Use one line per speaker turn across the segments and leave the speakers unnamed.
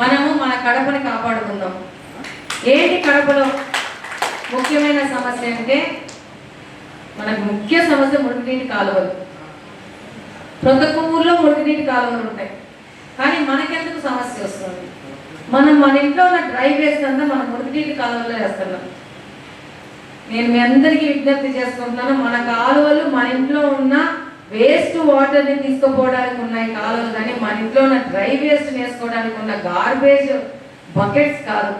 మనము మన కడపని కాపాడుకుందాం. ఏంటి కడపలో ముఖ్యమైన సమస్య అంటే మనకు ముఖ్య సమస్య మురుగునీటి కాలువలు. ప్రతి ఒక్క ఊర్లో మురుగునీటి కాలువలు ఉంటాయి. కానీ మనకెందుకు సమస్య వస్తుంది? మనం మన ఇంట్లో ఉన్న డ్రైవ్ వేస్ట్ అంతా మనం మురుగునీటి కాలువల్లో వేస్తున్నాం. నేను మీ అందరికీ విజ్ఞప్తి చేసుకుంటున్నాను మన కాలువలు మన ఇంట్లో ఉన్న వేస్ట్ వాటర్ని తీసుకుపోవడానికి ఉన్నాయి కాలువలు కానీ మన ఇంట్లో ఉన్న డ్రై వేస్ట్ వేసుకోవడానికి ఉన్న గార్బేజ్ బకెట్స్ కాదు.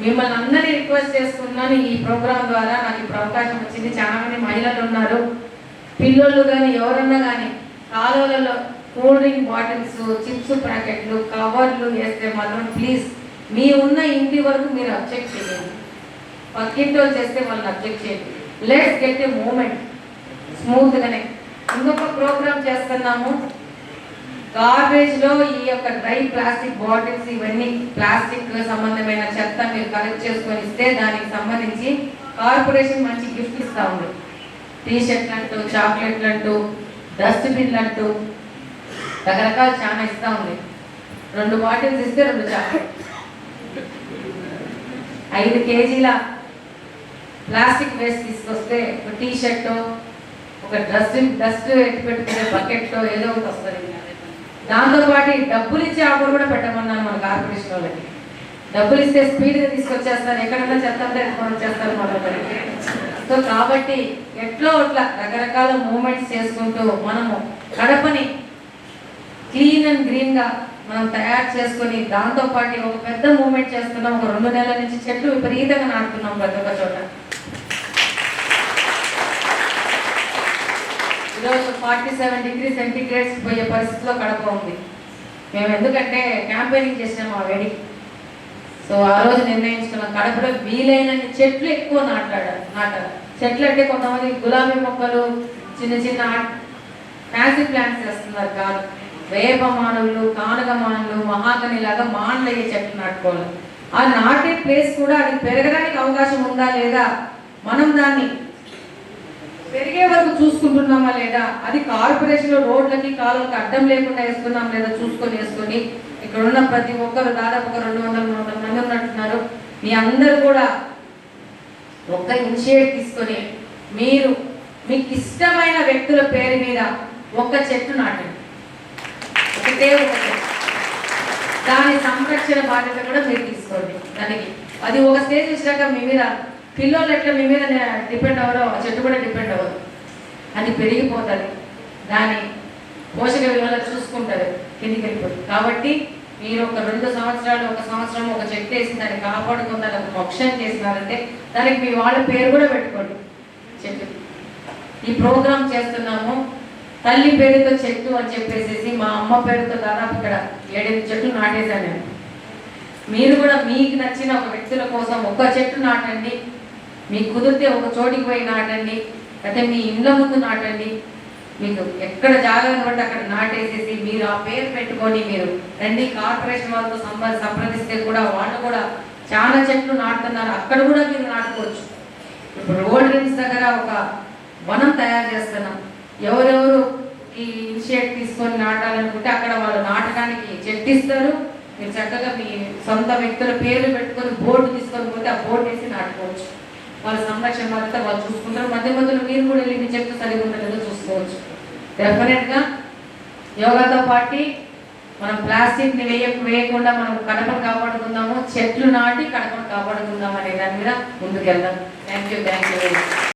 మిమ్మల్ని అందరినీ రిక్వెస్ట్ చేసుకున్నాను ఈ ప్రోగ్రామ్ ద్వారా. నాకు ఇప్పుడు అవకాశం వచ్చింది. చాలా మంది మహిళలు ఉన్నారు. పిల్లలు కానీ ఎవరన్నా కానీ కాలువలలో కూల్ డ్రింక్ బాటిల్స్ చిప్స్ ప్యాకెట్లు కవర్లు వేస్తే మాత్రం ప్లీజ్ మీ ఉన్న ఇంటి వరకు మీరు అబ్జెక్ట్ చేయండి. పక్కింటి వాళ్ళు చేస్తే వాళ్ళని అబ్జెక్ట్ చేయండి. లెట్స్ గెట్ ఏ మూమెంట్ స్మూత్గానే ఇంకొక ప్రోగ్రామ్ చేస్తున్నాము. గార్బేజ్లో ఈ యొక్క డ్రై ప్లాస్టిక్ బాటిల్స్ ఇవన్నీ ప్లాస్టిక్ సంబంధమైన చెత్త మీరు కలెక్ట్ చేసుకొని ఇస్తే దానికి సంబంధించి కార్పొరేషన్ మంచి గిఫ్ట్ ఇస్తా ఉంది. టీ షర్ట్లు అంటూ చాక్లెట్లు అంటూ డస్ట్బిన్లు అంటూ రకరకాలు చాలా ఇస్తా ఉంది. రెండు బాటిల్స్ ఇస్తే రెండు చాక్లెట్ ఐదు కేజీల ప్లాస్టిక్ వేస్ట్ తీసుకొస్తే ఒక టీ ఒక డస్ట్ డస్ట్ ఎట్టి పెట్టుకునే బకెట్ ఏదో ఒకటి వస్తుంది. దాంతో పాటు డబ్బులు ఇచ్చే ఆఫర్ కూడా పెట్టమన్నాను మన కార్పొరేషన్ వాళ్ళకి. డబ్బులు ఇస్తే స్పీడ్గా తీసుకొచ్చేస్తారు. ఎక్కడన్నా చెత్త అంతా ఎత్తుకొని వచ్చేస్తారు సో కాబట్టి ఎట్లో అట్లా రకరకాల మూమెంట్స్ చేసుకుంటూ మనము కడపని క్లీన్ అండ్ గ్రీన్గా మనం తయారు చేసుకొని దాంతో పాటు ఒక పెద్ద మూమెంట్ చేస్తున్నాం. ఒక రెండు నెలల నుంచి చెట్లు విపరీతంగా నాటుతున్నాం ప్రతి ఒక్క చోట. ఈరోజు ఫార్టీ సెవెన్ డిగ్రీ సెంటిగ్రేడ్స్ పోయే పరిస్థితిలో కడప ఉంది. మేము ఎందుకంటే క్యాంపెయినింగ్ చేసినాము ఆ వేడి సో ఆ రోజు నిర్ణయించుకున్నాం. కడపలో వీలైనన్ని చెట్లు ఎక్కువ నాటాడు నాటారు. చెట్లు అంటే కొంతమంది గులాబీ మొక్కలు చిన్న చిన్న ఫ్యాన్సీ ప్లాంట్స్ వేస్తున్నారు కాదు వేప మానవులు కానుగ మానవులు మహాగని లాగా మానలయ్యే చెట్లు నాటుకోవాలి. ఆ నాటే ప్లేస్ కూడా అది పెరగడానికి అవకాశం ఉందా లేదా? మనం దాన్ని పెరిగే వరకు చూసుకుంటున్నామా లేదా? అది కార్పొరేషన్లో రోడ్లకి కాళ్ళకి అడ్డం లేకుండా వేసుకున్నాం లేదా చూసుకొని వేసుకొని ఇక్కడ ఉన్న ప్రతి ఒక్కరు దాదాపు ఒక రెండు వందల మూడు వందల మంది ఉన్నట్టున్నారు. మీ అందరూ కూడా ఒక్క ఇనిషియేట్ తీసుకొని మీరు మీకు ఇష్టమైన వ్యక్తుల పేరు మీద ఒక్క చెట్టు నాటండి. ఒకటే ఒక చెట్టు. దాని సంరక్షణ బాధ్యత కూడా మీరు తీసుకోండి. దానికి అది ఒక స్టేజ్ వచ్చినాక మీ మీద పిల్లలు ఎట్లా మీ మీద డిపెండ్ అవ్వరో ఆ చెట్టు కూడా డిపెండ్ అవ్వదు. అది పెరిగిపోతుంది. దాని పోషక విలువలు చూసుకుంటారు కిందికి వెళ్ళిపోతుంది కాబట్టి మీరు ఒక రెండు సంవత్సరాలు ఒక సంవత్సరం ఒక చెట్టు వేసి దాన్ని కాపాడుకుందని ఒక పక్షం చేసినారంటే దానికి మీ వాళ్ళ పేరు కూడా పెట్టుకోండి. చెట్టు. ఈ ప్రోగ్రామ్ చేస్తున్నాము. తల్లి పేరుతో చెట్టు అని చెప్పేసి మా అమ్మ పేరుతో దాదాపు ఇక్కడ ఏడెనిమిది చెట్లు నాటేశాను నేను. మీరు కూడా మీకు నచ్చిన ఒక వ్యక్తుల కోసం ఒక చెట్టు నాటండి. మీకు కుదిరితే ఒక చోటికి పోయి నాటండి అయితే మీ ఇండ్ల ముందు నాటండి. మీకు ఎక్కడ జాగ్రత్త బట్టి అక్కడ నాటేసేసి మీరు ఆ పేరు పెట్టుకొని మీరు రండి కార్పొరేషన్ వాళ్ళతో సంప సంప్రదిస్తే కూడా వాళ్ళు కూడా చాలా చెట్లు నాటుతున్నారు. అక్కడ కూడా మీరు నాటుకోవచ్చు. ఇప్పుడు రోడ్ రిమ్స్ దగ్గర ఒక వనం తయారు చేస్తున్నాం. ఎవరెవరు ఈ ఇనిషియేట్ తీసుకొని నాటాలనుకుంటే అక్కడ వాళ్ళు నాటడానికి చెట్టు ఇస్తారు మీరు చక్కగా మీ సొంత వ్యక్తుల పేర్లు పెట్టుకొని బోర్డు తీసుకొని పోతే ఆ బోర్డు వేసి నాటుకోవచ్చు. వాళ్ళ సంరక్షణ బాధ్యత వాళ్ళు చూసుకుంటారు. మధ్య మధ్యలో మీరు కూడా వెళ్ళి మీ చెట్టు సరిగా చూసుకోవచ్చు. డెఫినెట్గా యోగాతో పాటు మనం ప్లాస్టిక్ని వేయ వేయకుండా మనం కడపను కాపాడుకుందాము చెట్లు నాటి కడపను కాపాడుకుందాం అనే దాని మీద ముందుకెళ్దాం. Thank you thank you